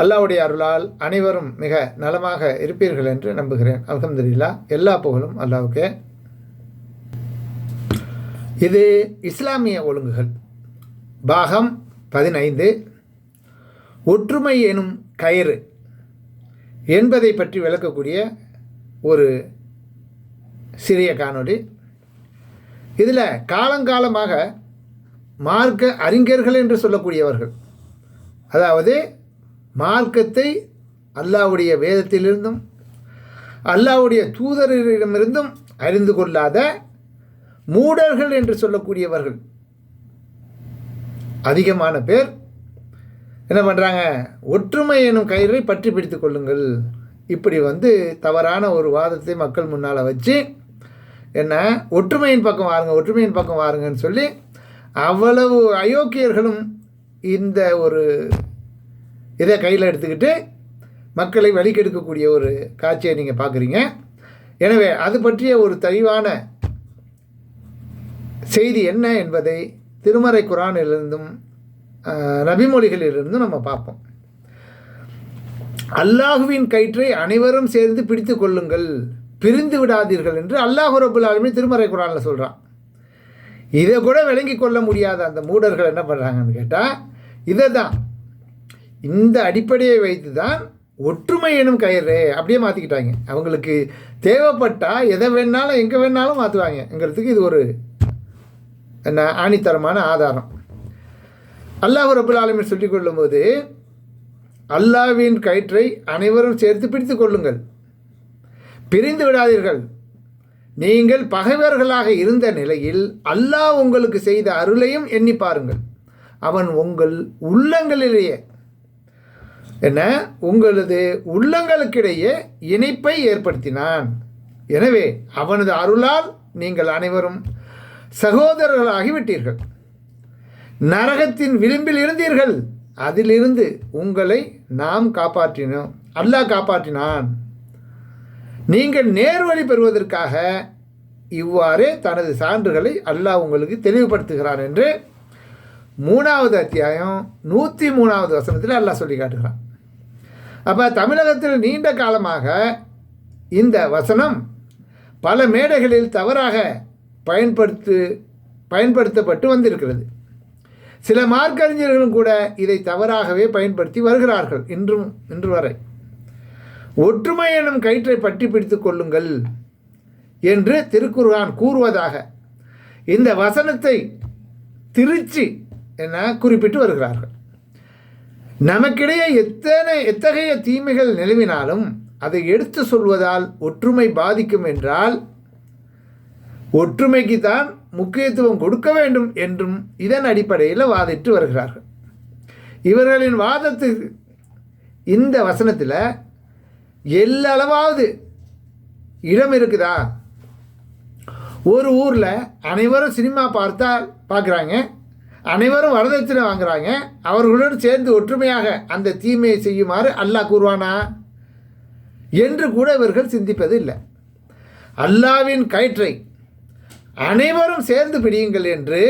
அல்லாவுடைய அருளால் அனைவரும் மிக நலமாக இருப்பீர்கள் என்று நம்புகிறேன். அல்ஹம்துலில்லா எல்லா புகழும் அல்லாவுக்கே. இது இஸ்லாமிய ஒழுங்குகள். பாகம் பதினைந்து. ஒற்றுமை எனும் கயிறு என்பதை பற்றி விளக்கக்கூடிய ஒரு சிறிய காணொளி. இதில் காலங்காலமாக மார்க்க அறிஞர்கள் என்று சொல்லக்கூடியவர்கள் அதாவது மார்க்கத்தை அல்லாவுடைய வேதத்திலிருந்தும் அல்லாவுடைய தூதரிடமிருந்தும் அறிந்து கொள்ளாத மூடர்கள் என்று சொல்லக்கூடியவர்கள். அதிகமான பேர் என்ன பண்ணுறாங்க ஒற்றுமை எனும் கயிறை பற்றி பிடித்து கொள்ளுங்கள். இப்படி வந்து தவறான ஒரு வாதத்தை மக்கள் முன்னால் வச்சு என்ன? ஒற்றுமையின் பக்கம் வாருங்க ஒற்றுமையின் பக்கம் வாருங்கன்னு சொல்லி அவ்வளவு அயோக்கியர்களும் இந்த ஒரு இதை கையில் எடுத்துக்கிட்டு மக்களை வழிகெடுக்கக்கூடிய ஒரு காட்சியை நீங்கள் பார்க்குறீங்க. எனவே அது பற்றிய ஒரு தெளிவான செய்தி என்ன என்பதை திருமறை குரானிலிருந்தும் நபிமொழிகளிலிருந்தும் நம்ம பார்ப்போம். அல்லாஹுவின் கயிற்றை அனைவரும் சேர்ந்து பிடித்து கொள்ளுங்கள் பிரிந்து விடாதீர்கள் என்று அல்லாஹு ரபுல் ஆலமி திருமறை குரானில் சொல்கிறான் இதை கூட விளங்கி கொள்ள முடியாத அந்த மூடர்கள் என்ன பண்ணுறாங்கன்னு கேட்டால் இதை தான் இந்த அடிப்படையை வைத்து தான் ஒற்றுமை எனும் கயிறு அப்படியே மாற்றிக்கிட்டாங்க அவங்களுக்கு தேவைப்பட்டால் எதை வேணாலும் எங்கே வேணாலும் மாற்றுவாங்கங்கிறதுக்கு இது ஒரு என்ன ஆணித்தரமான ஆதாரம். அல்லாஹ் ரபுல் ஆலமீன் சொல்லிக் கொள்ளும்போது அல்லாவின் கயிற்றை அனைவரும் சேர்த்து பிடித்து கொள்ளுங்கள். பிரிந்து விடாதீர்கள். நீங்கள் பகைவர்களாக இருந்த நிலையில் அல்லாஹ் உங்களுக்கு செய்த அருளையும் எண்ணி பாருங்கள். அவன் உங்கள் உள்ளங்களிலேயே என்ன? உங்களது உள்ளங்களுக்கிடையே இணைப்பை ஏற்படுத்தினான். எனவே அவனது அருளால் நீங்கள் அனைவரும் சகோதரர்களாகிவிட்டீர்கள். நரகத்தின் விளிம்பில் இருந்தீர்கள். அதிலிருந்து உங்களை நாம் காப்பாற்றினோம் அல்லாஹ் காப்பாற்றினான். நீங்கள் நேர்வழி பெறுவதற்காக இவ்வாறே தனது சான்றுகளை அல்லாஹ் உங்களுக்கு தெளிவுபடுத்துகிறான் என்று மூணாவது அத்தியாயம் நூற்றி மூணாவது வசனத்தில் அல்லாஹ் சொல்லி காட்டுகிறான் அப்போ தமிழகத்தில் நீண்ட காலமாக இந்த வசனம் பல மேடைகளில் தவறாக பயன்படுத்து பயன்படுத்தப்பட்டு வந்திருக்கிறது. சில மார்க்கறிஞர்களும் கூட இதை தவறாகவே பயன்படுத்தி வருகிறார்கள் இன்றும் இன்று வரை. ஒற்றுமை எனும் கயிற்றை பற்றி பிடித்து கொள்ளுங்கள் என்று திருக்குர்ஆன் கூறுவதாக இந்த வசனத்தை திருச்சி என குறிப்பிட்டு வருகிறார்கள். நமக்கிடையே எத்தனை எத்தகைய தீமைகள் நிலவினாலும் அதை எடுத்து சொல்வதால் ஒற்றுமை பாதிக்கும் என்றால் ஒற்றுமைக்கு தான் முக்கியத்துவம் கொடுக்க வேண்டும் என்றும் இதன் அடிப்படையில் வாதிட்டு வருகிறார்கள். இவர்களின் வாதத்துக்கு இந்த வசனத்தில் எல்லளவாவது இடம் இருக்குதா? ஒரு ஊரில் அனைவரும் சினிமா பார்த்தா பார்க்குறாங்க. அனைவரும் வரதட்சணை வாங்குறாங்க. அவர்களுடன் சேர்ந்து ஒற்றுமையாக அந்த தீமையை செய்யுமாறு அல்லாஹ் கூறுவானா? என்று கூட இவர்கள் சிந்திப்பது இல்லை அல்லாவின் கயிற்றை அனைவரும் சேர்ந்து பிடியுங்கள் என்று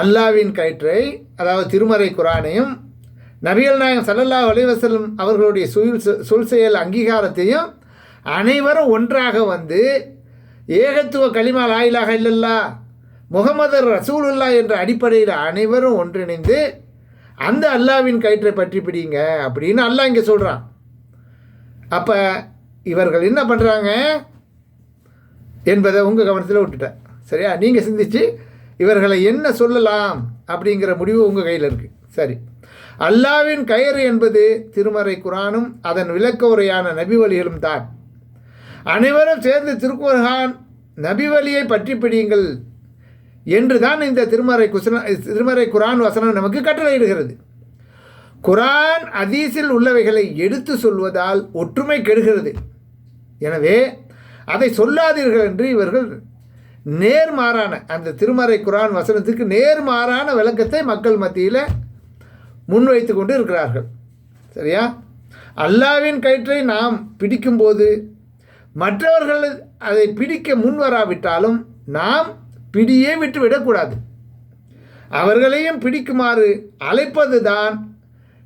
அல்லாவின் கயிற்றை அதாவது திருமறை குரானையும் நபிகள் நாயகம் சல்லல்லா அலைஹி அவர்களுடைய சொல் சொல் செயல் அங்கீகாரத்தையும் அனைவரும் ஒன்றாக வந்து ஏகத்துவ களிமா லாயிலாக இல்லல்லா. முகமது ரசூலுல்லா என்ற அடிப்படையில் அனைவரும் ஒன்றிணைந்து அந்த அல்லாவின் கயிற்றை பற்றி பிடிங்க அப்படின்னு அல்லாஹ் இங்கே சொல்கிறான் அப்போ இவர்கள் என்ன பண்ணுறாங்க என்பதை உங்கள் கவனத்தில் விட்டுட்டேன். சரியா? நீங்கள் சிந்திச்சு இவர்களை என்ன சொல்லலாம் அப்படிங்கிற முடிவு உங்கள் கையில் இருக்குது சரி. அல்லாவின் கயிறு என்பது திருமறை குரானும் அதன் விளக்க உரையான நபி வழிகளும் தான். அனைவரும் சேர்ந்து திருக்குர்ஹான் நபி வழியை பற்றி பிடியுங்கள் என்று தான் இந்த திருமறை குசன திருமறை குரான் வசனம் நமக்கு கட்டளையிடுகிறது. குரான் அதீஸில் உள்ளவைகளை எடுத்து சொல்வதால் ஒற்றுமை கெடுகிறது. எனவே அதை சொல்லாதீர்கள் என்று இவர்கள் நேர்மாறான அந்த திருமறை குரான் வசனத்துக்கு நேர்மாறான விளக்கத்தை மக்கள் மத்தியில் முன்வைத்து கொண்டு இருக்கிறார்கள். சரியா? அல்லாவின் கயிற்றை நாம் பிடிக்கும்போது மற்றவர்கள் அதை பிடிக்க முன் வராவிட்டாலும் நாம் பிடியே விட்டு விடக்கூடாது அவர்களையும் பிடிக்குமாறு அழைப்பது தான்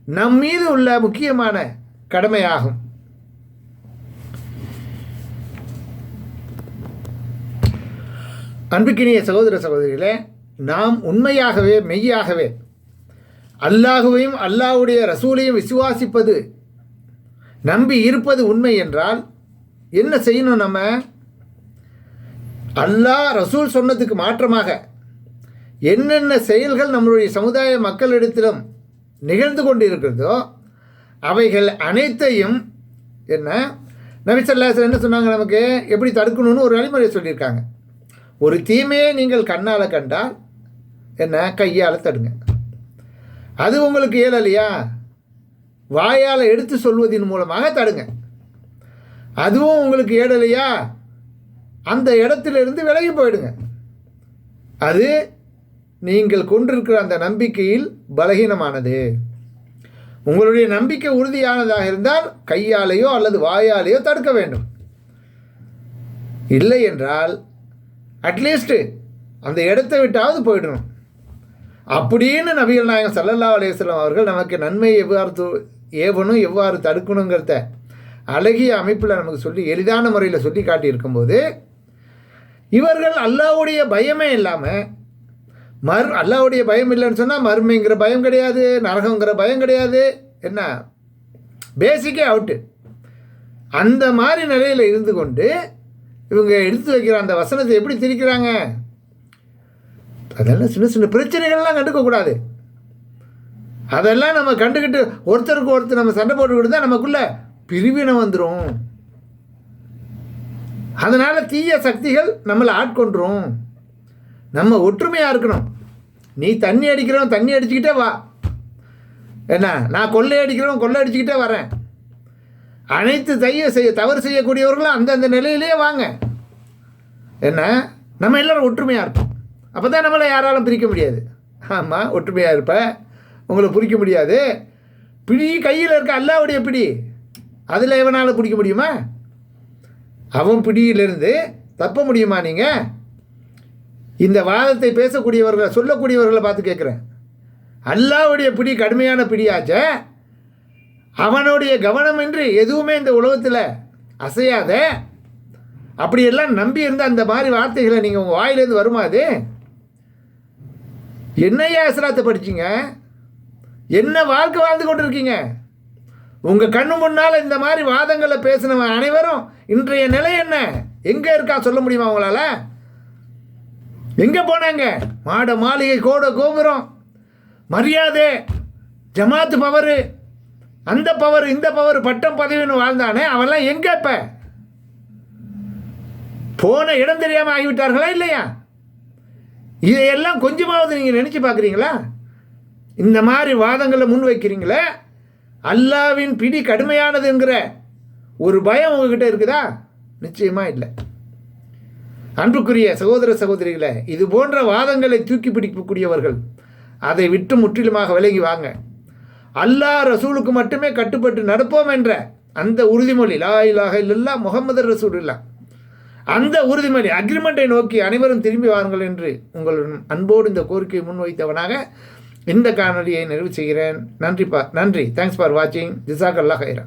நம் மீது உள்ள முக்கியமான கடமையாகும். அன்புக்கினிய சகோதர சகோதரிகளே நாம் உண்மையாகவே மெய்யாகவே அல்லாஹுவையும் அல்லாஹ்வுடைய ரசூலையும் விசுவாசிப்பது நம்பி இருப்பது உண்மை என்றால் என்ன செய்யணும் நம்ம? அல்லாஹ் ரசூல் சொன்னதுக்கு மாற்றமாக என்னென்ன செயல்கள் நம்மளுடைய சமுதாய மக்களிடத்திலும் நிகழ்ந்து கொண்டு இருக்கிறதோ அவைகள் அனைத்தையும் என்ன? நபிசல்லாசன் என்ன சொன்னாங்க நமக்கு? எப்படி தடுக்கணும்னு ஒரு வழிமுறை சொல்லியிருக்காங்க. ஒரு தீமையை நீங்கள் கண்ணால் கண்டால் என்ன? கையால் தடுங்க. அது உங்களுக்கு இயலலையா? வாயால் எடுத்து சொல்வதன் மூலமாக தடுங்க. அதுவும் உங்களுக்கு ஏடலையா? அந்த இடத்திலிருந்து விலகி போயிடுங்க. அது நீங்கள் கொண்டிருக்கிற அந்த நம்பிக்கையில் பலகீனமானது. உங்களுடைய நம்பிக்கை உறுதியானதாக இருந்தால் கையாலேயோ அல்லது வாயாலேயோ தடுக்க வேண்டும். இல்லை என்றால் அட்லீஸ்ட்டு அந்த இடத்தை விட்டாவது போயிடணும். அப்படின்னு நபிகள் நாயகம் சல்லல்லா அலையம் அவர்கள் நமக்கு நன்மை எவ்வாறு து ஏவணும் எவ்வாறு தடுக்கணுங்கிறத அழகிய அமைப்பில் நமக்கு சொல்லி எளிதான முறையில் சொல்லி காட்டியிருக்கும்போது இவர்கள் அல்லாவுடைய பயமே இல்லாமல் மர் அல்லாவுடைய பயம் இல்லைன்னு சொன்னால் மருமைங்கிற பயம் கிடையாது நரகங்கிற பயம் கிடையாது. என்ன? பேசிக்கே அவுட்டு அந்த மாதிரி நிலையில் இருந்து கொண்டு இவங்க எடுத்து வைக்கிற அந்த வசனத்தை எப்படி திரிக்கிறாங்க அதெல்லாம் சின்ன சின்ன பிரச்சனைகள்லாம் கண்டுக்கக்கூடாது அதெல்லாம் நம்ம கண்டுக்கிட்டு ஒருத்தருக்கு ஒருத்தர் நம்ம சண்டை போட்டுக்கிட்டு தான் நமக்குள்ளே பிரிவினை வந்துடும் அதனால் தீய சக்திகள் நம்மளை ஆட்கொண்டுரும் நம்ம ஒற்றுமையாக இருக்கணும். நீ தண்ணி அடிக்கிறவன் தண்ணி அடிச்சுக்கிட்டே வா. என்ன? நான் கொள்ளை அடிக்கிறவன் கொள்ளை அடிச்சுக்கிட்டே வரேன். அனைத்து தைய செய்ய தவறு செய்யக்கூடியவர்களும் அந்தந்த நிலையிலே வாங்க. என்ன? நம்ம எல்லோரும் ஒற்றுமையாக இருப்போம் அப்போ தான் நம்மளை யாராலும் பிரிக்க முடியாது. ஆமாம் ஒற்றுமையாக இருப்ப. உங்களை பிரிக்க முடியாது. பிடி கையில் இருக்க அல்லாவுடைய பிடி. அதில் எவனால் பிடிக்க முடியுமா? அவன் பிடியிலிருந்து தப்ப முடியுமா நீங்கள் இந்த வாதத்தை பேசக்கூடியவர்களை சொல்லக்கூடியவர்களை பார்த்து கேட்குறேன். அல்லாவுடைய பிடி கடுமையான பிடியாச்ச. அவனுடைய கவனமின்றி எதுவுமே இந்த உலகத்தில் அசையாத. அப்படியெல்லாம் நம்பி இருந்த அந்த மாதிரி வார்த்தைகளை நீங்கள் உங்கள் வாயிலேருந்து வருமா அது? என்னையா இஸ்லாத்தை படிச்சிங்க? என்ன வாழ்க்கை வாழ்ந்து கொண்டு இருக்கீங்க உங்கள் கண்ணு முன்னால் இந்த மாதிரி வாதங்களை பேசினவன் அனைவரும் இன்றைய நிலை என்ன? எங்கே இருக்கா சொல்ல முடியுமா உங்களால்? எங்கே போனாங்க? மாட மாளிகை கோட கோபுரம். மரியாதை ஜமாத்து பவரு அந்த பவர் இந்த பவர் பட்டம் பதவின்னு வாழ்ந்தானே அவெல்லாம் எங்கே இப்போ? போன இடம் தெரியாமல் ஆகிவிட்டார்களா இல்லையா? இதையெல்லாம் கொஞ்சமாவது நீங்கள் நினச்சி பார்க்குறீங்களா? இந்த மாதிரி வாதங்களை முன் வைக்கிறீங்களே அல்லாவின் பிடி கடுமையானதுங்கிற ஒரு பயம் உங்ககிட்ட இருக்குதா? நிச்சயமாக இல்லை. அன்புக்குரிய சகோதர சகோதரிகளை இது போன்ற வாதங்களை தூக்கி பிடிக்கக்கூடியவர்கள் அதை விட்டு முற்றிலுமாக விலகி வாங்க. அல்லாஹ் ரசூலுக்கு மட்டுமே கட்டுப்பட்டு நடப்போம் என்ற அந்த உறுதிமொழி லா இலாக இல்லல்லா முகமது ரசூல் இல்லா அந்த உறுதிமொழி அக்ரிமெண்ட்டை நோக்கி அனைவரும் திரும்பி வாருங்கள் என்று உங்களுடன் அன்போடு இந்த கோரிக்கையை முன்வைத்தவனாக இந்த காணொலியை நிறைவு செய்கிறேன். நன்றி பா நன்றி. தேங்க்ஸ் ஃபார் வாட்சிங் ஜிசாக் அல்லா ஹைரா